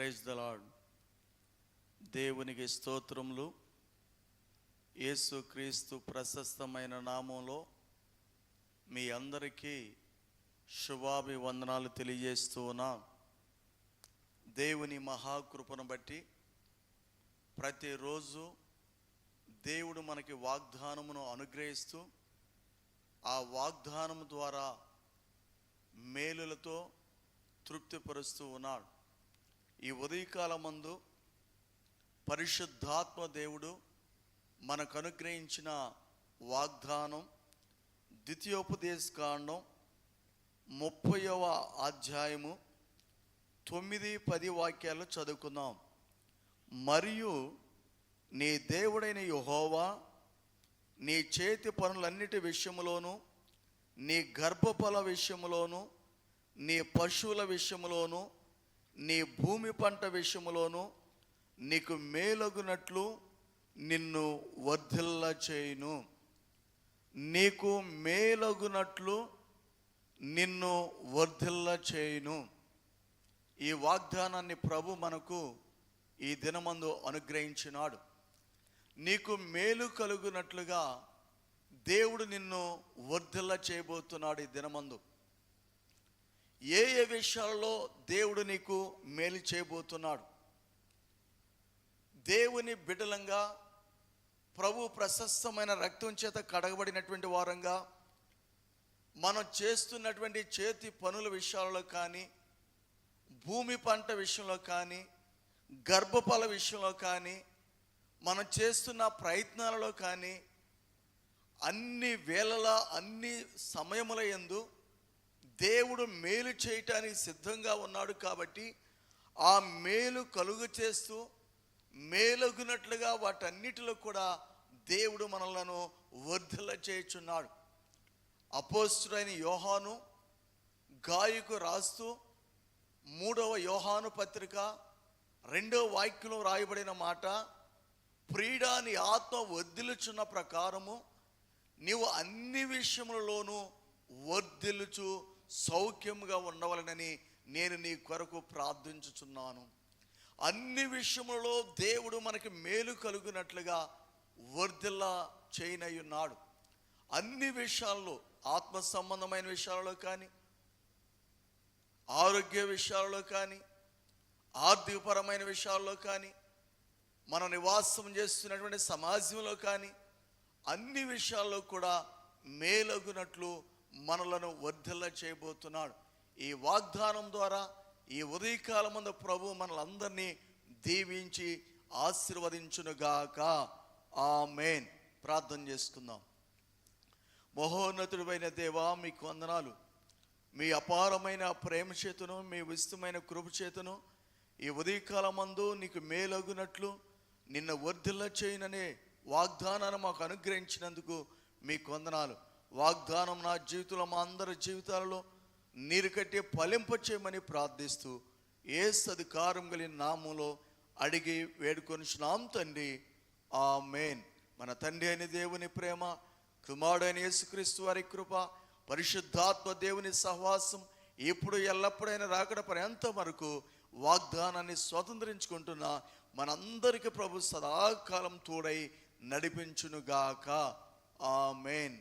Praise the lord దేవునికి స్తోత్రములు. యేసుక్రీస్తు ప్రశస్తమైన నామంలో మీ అందరికీ శుభాభివందనాలు తెలియజేస్తూ ఉన్నా. దేవుని మహాకృపను బట్టి ప్రతిరోజు దేవుడు మనకి వాగ్దానమును అనుగ్రహిస్తూ ఆ వాగ్దానము ద్వారా మేలులతో తృప్తిపరుస్తూ ఉన్నాడు. ఈ ఉదయకాలమందు పరిశుద్ధాత్మ దేవుడు మనకు అనుగ్రహించిన వాగ్దానం ద్వితీయోపదేశకాండం ముప్పైవ అధ్యాయము తొమ్మిది పది వాక్యాలు చదువుకుందాం. మరియు నీ దేవుడైన యుహోవా నీ చేతి పనులన్నిటి విషయంలోనూ నీ గర్భఫల విషయంలోనూ నీ పశువుల విషయంలోనూ నీ భూమి పంట విషయంలోనూ నీకు మేలగునట్లు నిన్ను వర్ధిల్ల చేయును. నీకు మేలగునట్లు నిన్ను వర్ధిల్ల చేయును. ఈ వాగ్దానాన్ని ప్రభు మనకు ఈ దినమందు అనుగ్రహించినాడు. నీకు మేలు కలుగునట్లుగా దేవుడు నిన్ను వర్ధిల్ల చేయబోతున్నాడు ఈ దినమందు. ఏ ఏ విషయాల్లో దేవుడు నీకు మేలు చేయబోతున్నాడు? దేవుని బిడలంగా ప్రభు ప్రశస్తమైన రక్తం చేత కడగబడినటువంటి వారంగా మనం చేస్తున్నటువంటి చేతి పనుల విషయాల్లో కానీ భూమి పంట విషయంలో కానీ గర్భఫల విషయంలో కానీ మనం చేస్తున్న ప్రయత్నాలలో కానీ అన్ని వేళలా అన్ని సమయముల యందు దేవుడు మేలు చేయటానికి సిద్ధంగా ఉన్నాడు కాబట్టి ఆ మేలు కలుగు చేస్తూ మేలగునట్లుగా వాటన్నిటిలో కూడా దేవుడు మనలను వర్ధల చేయుచున్నాడు. అపోస్తుడైన యోహాను గాయకు రాస్తూ మూడవ యోహాను పత్రిక రెండవ వాక్యంలో రాయబడిన మాట ప్రీడాని ఆత్మ వర్ధిలుచున్న ప్రకారము నీవు అన్ని విషయములలోనూ వర్ధిలుచు సౌఖ్యముగా ఉండవలనని నేను నీ కొరకు ప్రార్థించుచున్నాను. అన్ని విషయములలో దేవుడు మనకి మేలు కలుగునట్లుగా వర్ధిల్లా చేయనై ఉన్నాడు అన్ని విషయాల్లో ఆత్మ సంబంధమైన విషయాలలో కానీ ఆరోగ్య విషయాలలో కానీ ఆర్థికపరమైన విషయాల్లో కానీ మన నివాసం చేస్తున్నటువంటి సమాజంలో కానీ అన్ని విషయాల్లో కూడా మేలగునట్లు మనలను వర్ధిల్ల చేయబోతున్నాడు. ఈ వాగ్దానం ద్వారా ఈ ఉదయకాలమందు ప్రభు మనలందరినీ దీవించి ఆశీర్వదించునుగాక. ఆ మెయిన్ ప్రార్థన చేసుకుందాం. మహోన్నతుడైన దేవా మీకు వందనాలు. మీ అపారమైన ప్రేమ చేతును మీ విస్తమైన కృప చేతును ఈ ఉదయకాలమందు నీకు మేలగునట్లు నిన్న వర్ధిల్ల చేయననే వాగ్దానాన్ని మాకు అనుగ్రహించినందుకు మీకు వందనాలు. వాగ్దానం నా జీవితంలో మా అందరి జీవితాలలో నీరు కట్టి ఫలింప చేయమని ప్రార్థిస్తూ ఏ సధికారం కలిగిన నామంలో అడిగి వేడుకొనిచున్నాం తండ్రి. ఆ మెయిన్ మన తండ్రి అయిన దేవుని ప్రేమ కుమారుడైన యేసుక్రీస్తు వారి కృప పరిశుద్ధాత్మ దేవుని సహవాసం ఇప్పుడు ఎల్లప్పుడైనా రాకడ పర్యంత వరకు వాగ్దానాన్ని స్వతంత్రించుకుంటున్న మనందరికీ ప్రభు సదాకాలం తోడై నడిపించునుగాక. ఆ మెయిన్